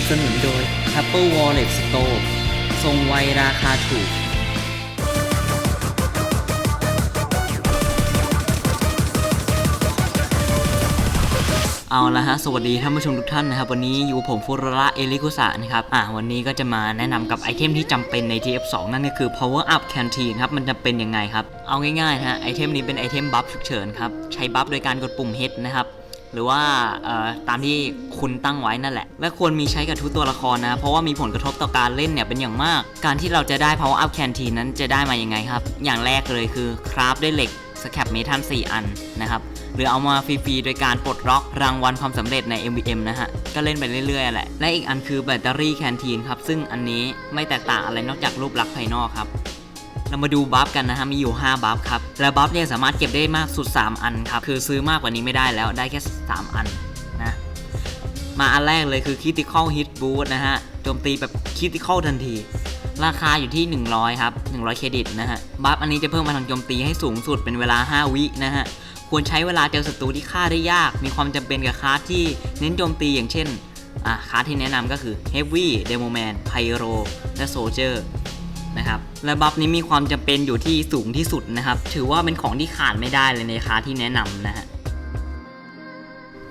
บสนุนโดย Apple Wallet Store ทรงไวราคาถูกเอาละฮะ สวัสดีท่านผู้ชมทุกท่านนะครับ วันนี้อยู่ผมฟุระเอลิกุสะนะครับ อ่าวันนี้ก็จะมาแนะนำกับไอเทมที่จำเป็นใน TF2 นั่นก็คือ Power Up Canteen ครับ มันจะเป็นยังไงครับ เอาง่ายๆฮะ ไอเทมนี้เป็นไอเทมบัฟฉุกเฉินครับ ใช้บัฟโดยการกดปุ่ม H นะครับ หรือว่าตามที่คุณตั้งไว้นั่นแหละ และควรมีใช้กับทุกตัวละครนะ เพราะว่ามีผลกระทบต่อการเล่นเนี่ยเป็นอย่างมาก การที่เราจะได้ Power Up Canteen นั้นจะได้มายังไงครับ อย่างแรกเลยคือคราฟด้วยเหล็กสแคปเมทัล4 อันนะครับหรือเอามาฟรีๆ โดยการปลดล็อกรางวัลความสำเร็จใน MVM นะฮะ ก็เล่นไปเรื่อยๆ แหละ และอีกอันคือแบตเตอรี่แคนทีนครับ ซึ่งอันนี้ไม่แตกต่างอะไรนอกจากรูปลักษณ์ภายนอกครับ เรามาดูบัฟกันนะฮะมีอยู่ 5 บัฟครับ และบัฟเนี่ยสามารถเก็บได้มากสุด 3 อันครับ คือซื้อมากกว่านี้ไม่ได้แล้วได้แค่ 3 อันนะ มาอันแรกเลยคือ Critical Hit Boost นะฮะ โจมตีแบบ Critical ทันที ราคาอยู่ที่ 100 ครับ 100 เครดิตนะฮะ บัฟอันนี้จะเพิ่มพลังโจมตีให้สูงสุดเป็นเวลา 5 วินะฮะ ควรใช้เวลาเจอศัตรูที่ฆ่าได้ยาก มีความจำเป็นกับคลาสที่เน้นโจมตีอย่างเช่นอะคลาสที่แนะนำก็คือ Heavy Demo Man Pyro และ Soldier นะครับ และบัฟนี้มีความจำเป็นอยู่ที่สูงที่สุดนะครับ ถือว่าเป็นของที่ขาดไม่ได้เลยในคาที่แนะนำนะฮะ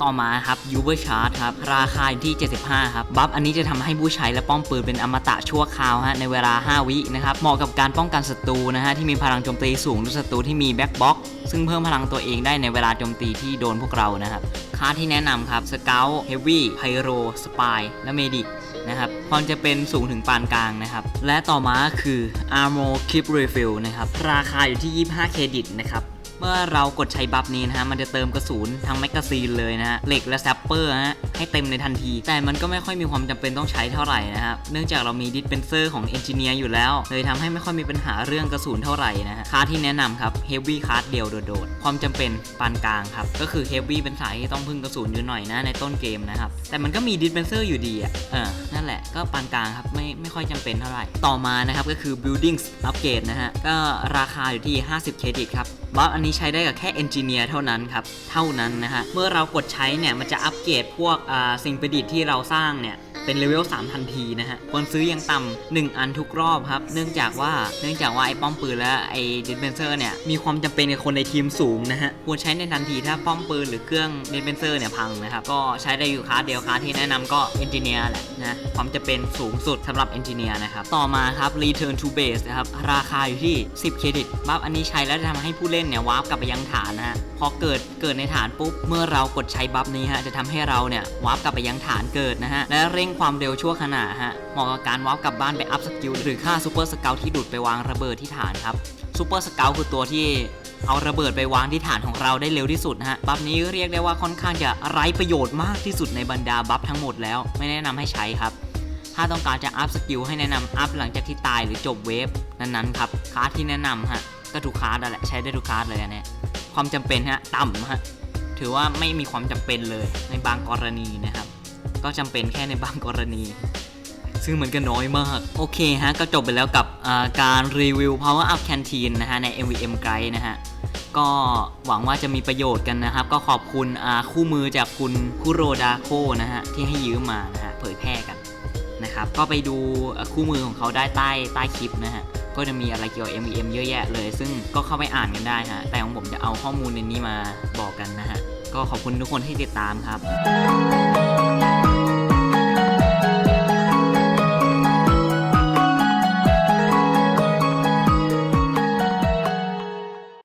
ต่อมาครับ Uber Charge ครับราคาที่ 75 ครับ บัฟอันนี้จะทำให้ผู้ใช้และป้อมปืนเป็นอมตะชั่วคราวฮะในเวลา 5 วินะครับ เหมาะกับการป้องกันศัตรูนะฮะที่มีพลังโจมตีสูงหรือศัตรูที่มีแบ็คบ็อกซึ่งเพิ่มพลังตัวเองได้ในเวลาโจมตีที่โดนพวกเรานะครับ ค่าที่แนะนำครับ Scout Heavy Pyro Spy และ Medic นะครับความจะเป็นสูงถึงปานกลางนะครับ และต่อมาคือ Armor Clip Refill นะครับ ราคาอยู่ที่ 25 เครดิตนะครับ เมื่อเรากดใช้บัฟนี้นะฮะ มันจะเติมกระสุนทั้งแมกกาซีนเลยนะฮะ เหล็กและแซปเปอร์ฮะ ให้เต็มในทันที แต่มันก็ไม่ค่อยมีความจำเป็นต้องใช้เท่าไหร่นะครับ เนื่องจากเรามีดิสเพนเซอร์ของเอนจิเนียร์อยู่แล้ว เลยทำให้ไม่ค่อยมีปัญหาเรื่องกระสุนเท่าไหร่นะฮะคาร์ที่แนะนำครับเฮฟวี่คาร์เดียวโดดๆ ความจำเป็นปานกลางครับ ก็คือเฮฟวี่เป็นสายที่ต้องพึ่งกระสุนอยู่หน่อยนะในต้นเกมนะครับ แต่มันก็มีดิสเพนเซอร์อยู่ดีอะ เออ นั่นแหละ ก็ปานกลางครับ ไม่ไม่ค่อยจำเป็นเท่าไหร่ ต่อมานะครับก็คือ buildings upgrade นะฮะ ก็ราคาอยู่ที่ 50 เครดิตครับ บัฟอันนี้ใช้ได้กับแค่เอนจิเนียร์เท่านั้นครับ เท่านั้นนะฮะ เมื่อเรากดใช้เนี่ย มันจะอัปเกรดพวกสิ่งประดิษฐ์ที่เราสร้างเนี่ย เป็นเลเวล3ทันทีนะฮะ ควรซื้ออย่างต่ำ1อันทุกรอบครับ เนื่องจากว่า เนื่องจากว่าไอ้ป้อมปืนและไอ้ดิสเพนเซอร์เนี่ย มีความจำเป็นกับคนในทีมสูงนะฮะ ควรใช้ในทันทีถ้าป้อมปืนหรือเครื่องดิสเพนเซอร์เนี่ยพังนะครับ ก็ใช้ได้อยู่คลาสเดียวคลาสที่แนะนำก็เอนจิเนียร์แหละนะ ความจะเป็นสูงสุดสำหรับเอนจิเนียร์นะครับ ต่อมาครับ Return to Base นะครับ ราคาอยู่ที่ 10 เครดิตบัฟอันนี้ใช้แล้วจะทำให้ผู้เล่นเนี่ยวาร์ปกลับไปยังฐานนะฮะ พอเกิดเกิดในฐานปุ๊บ เมื่อเรากดใช้บัฟนี้ฮะ จะทำให้เราเนี่ยวาร์ปกลับไปยังฐานเกิดนะฮะ และเร่งความเร็วชั่วขณะฮะเหมาะกับการวาร์ปกลับบ้านไปอัพสกิลหรือฆ่าซูเปอร์สเกลที่ดูดไปวางระเบิดที่ฐานครับซูเปอร์สเกลคือตัวที่เอาระเบิดไปวางที่ฐานของเราได้เร็วที่สุดนะฮะ บัฟนี้เรียกได้ว่าค่อนข้างจะไร้ประโยชน์มากที่สุดในบรรดาบัฟทั้งหมดแล้ว ไม่แนะนำให้ใช้ครับ ถ้าต้องการจะอัพสกิลให้แนะนำอัพหลังจากที่ตายหรือจบเวฟนั้นๆครับคลาสที่แนะนำฮะก็ทุกคาสนั่นแหละใช้ได้ทุกคลาสเลยอันเนี้ยความจำเป็นฮะต่ำฮะถือว่าไม่มีความจำเป็นเลยในบางกรณีนะครับ ก็จำเป็นแค่ในบางกรณี ซึ่งมันก็น้อยมาก โอเคฮะ ก็จบไปแล้วกับการรีวิว Power Up Canteen นะฮะ ใน MVM Guide นะฮะ ก็หวังว่าจะมีประโยชน์กันนะครับ ก็ขอบคุณคู่มือจากคุณคุโรดาโคนะฮะ ที่ให้ยืมมานะฮะ เผยแพร่กันนะครับ ก็ไปดูคู่มือของเขาได้ใต้ใต้คลิปนะฮะก็จะมีอะไรเกี่ยวกับ MVM เยอะแยะเลย ซึ่งก็เข้าไปอ่านกันได้ฮะ แต่ของผมจะเอาข้อมูลในนี้มาบอกกันนะฮะ ก็ขอบคุณทุกคนที่ติดตามครับ